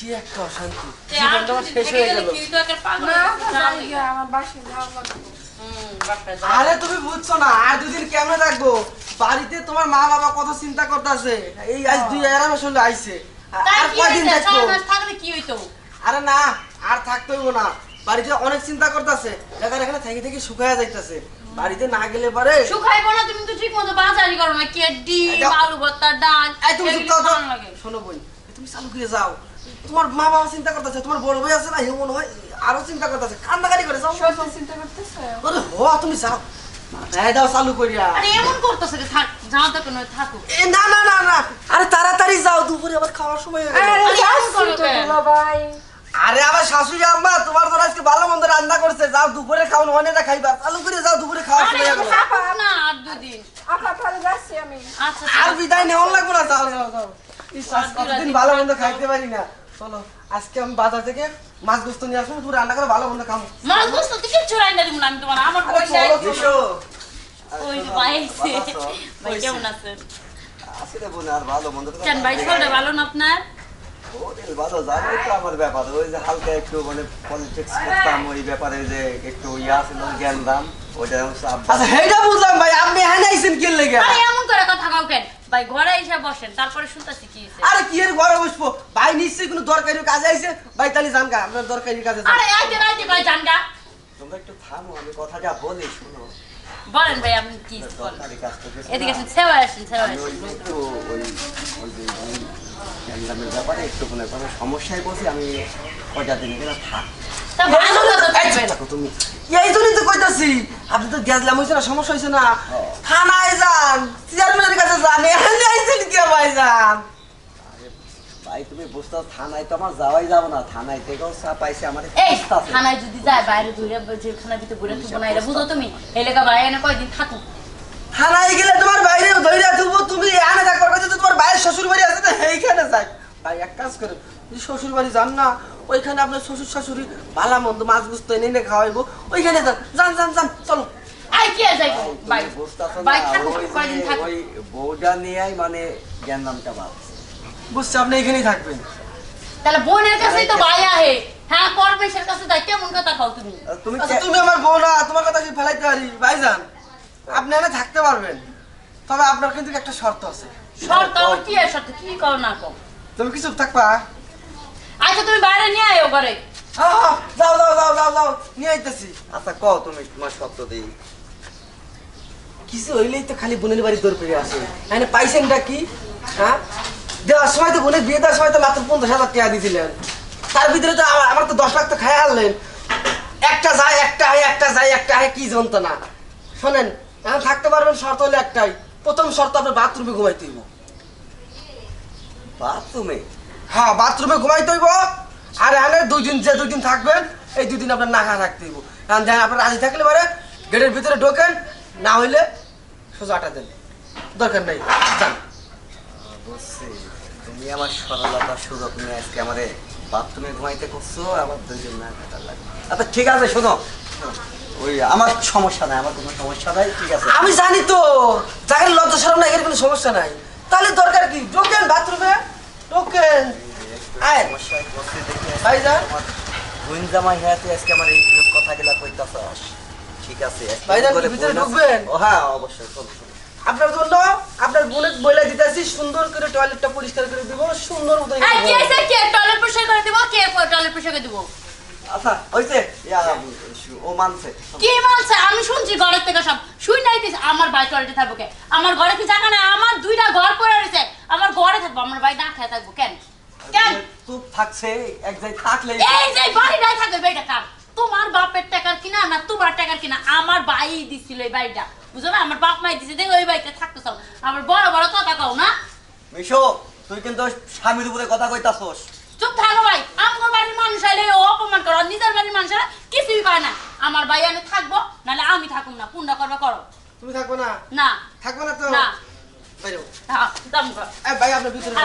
কি একটা অশান্তি? যে আর শেষ হয়ে গেলে তুমি বুঝছ না আর দুদিন কেমনে থাকব? বাড়িতে তোমার মা বাবা কত চিন্তা করতেছে। এই আজ দুই এগারো মাস হলো আইছে। আর কয়দিন থাকব? থাকলে কি হইতো? আরে না আর থাকতে হইব না। বাড়িতে অনেক চিন্তা করতেছে। এখানে এখানে থেকে থেকে শুকায়া যাইতেছে। বাড়িতে না গেলে পারে শুকাইবো না, তুমি তো ঠিক মতো বাজারই করো না। কি ডিম, এটা- আলু ভর্তা, ডাল, এই তুমি চুপ। শোনো বোন এই তুমি চালু করে যাও। তোমার মা বাবা চিন্তা করতেছে তোমার বড় ভাই আছে না হে মনে হয় আরও চিন্তা করতেছে কান্দাকারি করে যাও চিন্তা করতেছে আরে হ তুমি যাও এই দাও চালু করিয়া আরে এমন করতেছে যে থাক, যাও তো কোনো থাকুক। এ না না না না আরে তাড়াতাড়ি যাও দুপুরে আবার খাওয়ার সময় হয়ে গেল। আরে তো? ভাই আরে আমার শাশুড়ি আম্মা তোমার তো আজকে ভালো মন্দ রান্না করছে যাও দুপুরে খাও অনেকটা খাইবা চালু করে যাও দুপুরে খাওয়ার আরে সময় হয়ে গেল না আর দুদিন। আপা তাহলে যাচ্ছি আমি আচ্ছা, আর বিদায় নেওয়ার লাগবে না যাও যাও যাও কতদিন ভালো মন্দ খাইতে পারি না চলো আজকে আমি বাজার থেকে মাছ গোস্ত নিয়ে আসব তুমি রান্না করে ভালো মন্দ খাব। মাছ গোস্ত তো কিচ্ছু রান্না দিব না আমি তোমার। আমার। ওই ভাই ভাই কেমন আছেন? আসলে বোনে আর ভালো মন্দ কেন ভাই শরীরটা ভালো না আপনার? ভালো জানোই তো আমার ব্যাপার। ওই যে হালকা একটু মানে পলিটিক্স করতাম ওই ব্যাপারে যে একটু ইয়া ছিল জ্ঞান দাম ওইটা হচ্ছে আচ্ছা সেইটা বুঝলাম ভাই আপনি এখানে আইছেন কি লেগে? আরে এমন করে কথা কাও কেন? ভাই ঘরে এসে বসেন তারপরে শুনতেছি কি হয়েছে আরে কি এর ঘরে বসবো? ভাই নিশ্চয়ই কোনো দরকারি কাজে আইছে ভাই তাহলে জান গা আপনার দরকারি কাজে। আরে আইতে আইতে ভাই জানগা। তোমরা একটু থামো আমি কথাটা বলি শুনো। বলেন ভাই আপনি কি বলেন? এদিকে আসেন সেবা আসেন সেবা আমি আসেন। একটু ওই ওই যে ওই ব্যাপারে একটু কোনো কোনো সমস্যায় বসি আমি কয়টা দিন এখানে থাক তা তুমি। এই জন্যই তো কইতাছি আপনি তো হয়েছে না সমস্যা হয়েছে না। থানায় যান চেয়ারম্যানের কাছে যান এখানে আইছেন কি ভাই যান আরে ভাই তুমি বুঝতে থানায় তো আমার যাওয়াই যাব না থানায় থেকেও চা পাইছে আমার এই থানায় যদি যায় বাইরে দূরে জেলখানার ভিতরে ঘুরে থাকব না এটা বুঝো তুমি এই লেখা ভাই কয়দিন থাকুক থানায় গেলে তোমার বাইরে ধরে থুবো তুমি এখানে থাকবার কাছে তোমার বাইরের শ্বশুর বাড়ি আছে না এইখানে যাই ভাই এক কাজ করে যদি শ্বশুর বাড়ি যান না ওইখানে আপনার শ্বশুর শাশুড়ি ভালো মন্দ মাছ গুস্ত এনে এনে খাওয়াইবো ওইখানে যান যান যান যান চলো। আই কি আর যাইবো? ভাই তুমি বুঝতেছো না, ভাই থাকুক ওই যে কয়দিন থাকুক ওই বউটা নিয়েই মানে জ্ঞান দামটা ভাব বুঝছি আপনি এখানেই থাকবেন। তাহলে বোনের কাছেই তো ভাই আহে। হ্যাঁ পরমেশের কাছে যাই কেমন কথা খাও তুমি? তুমি আচ্ছা তুমি আমার বউ না তোমার কথা কি ফেলাইতে পারি? ভাইজান আপনি এখানে থাকতে পারবেন। তবে আপনার কিন্তু একটা শর্ত আছে। শর্ত কি শর্ত? কি করো না কো তুমি কিছু থাকবা? আচ্ছা তুমি বাইরে নিয়ে আয়ো ঘরে। যাও যাও যাও যাও যাও নিয়ে আইতেছি। আচ্ছা কও তুমি তোমার শর্ত দিই কিছু হইলেই তো খালি বোনের বাড়ি দৌড় পেয়ে আসে মানে পাইছেনটা কি? হ্যাঁ? দেওয়ার সময় তো বোনের বিয়ে দেওয়ার সময় তো মাত্র পঞ্চাশ হাজার টাকা দিয়েছিলেন তার ভিতরে তো আমার তো দশ লাখ তো খাই আনলেন। একটা যায় একটা হয় একটা যায় একটা হয় কি যন্ত্রণা। শোনেন এখন থাকতে পারবেন শর্ত হলো একটাই। প্রথম শর্ত আপনার বাথরুমে ঘুমাইতে হইব। বাথরুমে? হ্যাঁ বাথরুমে ঘুমাইতে হইব। আর এখানে দুই দিন যে দুই দিন থাকবেন এই দুই দিন আপনার নাকা রাখতে হইব। কারণ দেখেন আপনার রাজি থাকলে পারে গেটের ভিতরে ঢোকেন না হইলে সোজা আটা দেন। দরকার নাই। যান। বুঝছি তুমি আমার সরলতা সুযোগ নিয়ে আজকে আমারে বাথরুমে ঘুমাইতে করছ আমার দুইজন না কাটা লাগে আচ্ছা ঠিক আছে শোনো। ওই আমার সমস্যা নাই আমার কোনো সমস্যা নাই ঠিক আছে। আমি জানি তো যাকে লজ্জা সরম না এর কোনো সমস্যা নাই। তাহলে দরকার কি? ঢোকেন বাথরুমে ঢোকেন। আয়। ভাইজান। আমার বোন জামাই হাতে আজকে আমার এই কথাগুলা ঠিক আছে একটু ভাইজান, ভিতরে ঢুকবেন? ও হ্যাঁ অবশ্যই। আপনার জন্য আপনার বোনের বইলা দিতেছি সুন্দর করে টয়লেটটা পরিষ্কার করে দিব সুন্দর মতো এই কি আছে কে টয়লেট পরিষ্কার করে দিব কে টয়লেট পরিষ্কার করে দিব? আচ্ছা হইছে? ইয়া, ও মানছে। কি বলছে আমি শুনছি ঘরের থেকে সব। শুই নাই আমার ভাই টয়লেটে থাকব কে আমার ঘরে কি জায়গা নাই? আমার দুইটা ঘর পড়ে রয়েছে। আমার ঘরে থাকব আমার ভাই না খেয়ে থাকব কেন? কেন? চুপ থাকছে এক জায়গায় থাকলে এই যে বাড়িটাই থাকবে বেটা কার তোমার বাপের টাকার কিনা না তোমার টাকার কিনা? আমার ভাই দিছিল এই বাড়িটা। বুঝো না আমার বাপ মাই দিছে। দেখো ওই বাড়িতে থাকতে চাও আমার বড় বড় কথা কও না? মিশো তুই কিন্তু স্বামীর উপরে কথা কইতাছস। চুপ থাকো ভাই। আমার বাড়ির মানুষ আইলে ও অপমান করো। নিজের বাড়ির মানুষেরা কিছুই কয় না। আমার ভাই আমি থাকব নাহলে আমি থাকুম না। পুণ্য করবে করো। তুমি থাকবে না? না। থাকবে না তো? না। বাইরে হ্যাঁ দাম ভাই আপনার ভিতরে